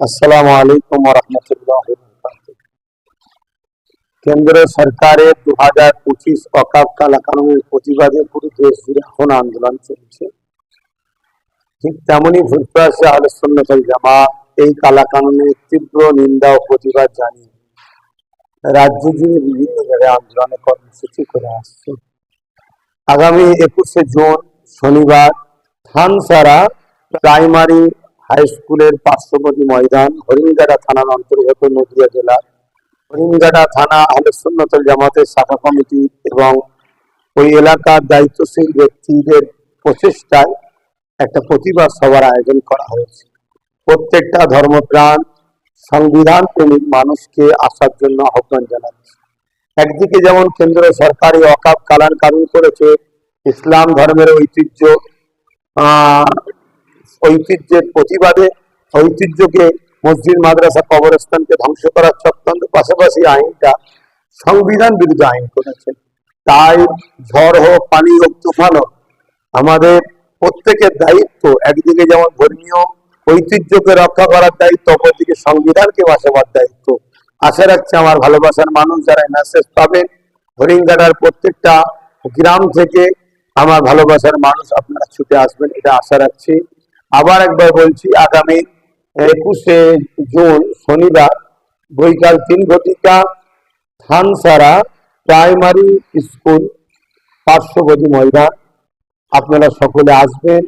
আসসালামু আলাইকুম রহমতুল্লাহ কেন্দ্র সরকারের দু হাজার পঁচিশ অকাপ প্রতিবাদে পুরো দেশ জুড়ে এখন আন্দোলন চলছে। ঠিক তেমনই আলোচনাতল জামা এই কালা কানুনের তীব্র নিন্দা ও প্রতিবাদ জানিয়ে রাজ্য জুড়ে বিভিন্ন জায়গায় আন্দোলনের কর্মসূচি করে আসছে। আগামী একুশে জুন শনিবার থানসারা প্রাইমারি হাই স্কুলের পার্শ্ববর্তী ময়দান হরিণগাড়া থানার অন্তর্গত নদিয়া জেলা। হরিণগাড়া থানা আহলে সুন্নতুল জামাতের শাখা কমিটি এবং ওই এলাকার দায়িত্বশীল ব্যক্তিদের প্রচেষ্টায় একটা প্রতিবাদ সভার আয়োজন করা হয়েছে। প্রত্যেকটা ধর্মপ্রাণ সংবিধান প্রেমিক মানুষকে আসার জন্য আহ্বান জানাচ্ছে। একদিকে যেমন কেন্দ্র সরকারি অকাপ কালান কানুন করেছে, ইসলাম ধর্মের ঐতিহ্য ঐতিহ্যের প্রতিবাদে ঐতিহ্যকে মসজিদ, মাদ্রাসা, কবরস্থানকে ধ্বংস করার চক্রান্ত পাশাপাশি আইনটা সংবিধান বিরুদ্ধে আইন করেছে। তাই ঝড় হোক, পানি হোক, তুফান হোক, আমাদের প্রত্যেকের দায়িত্ব একদিকে যেমন ধর্মীয় ঐতিহ্যকে রক্ষা করার দায়িত্ব, অপরদিকে সংবিধানকে বাঁচাবার দায়িত্ব। আশা রাখছি আমার ভালোবাসার মানুষ যারা মেসেজ পাবেন হরিঙ্গাটার প্রত্যেকটা গ্রাম থেকে আমার ভালোবাসার মানুষ আপনারা ছুটে আসবেন, এটা আশা রাখছি। আবার একবার বলছি, আগামী একুশে জুন শনিবার বৈকাল তিন ঘটিকা থানসারা প্রাইমারি স্কুল পার্শ্ববর্তী ময়দান। আপনারা সকলে আসবেন।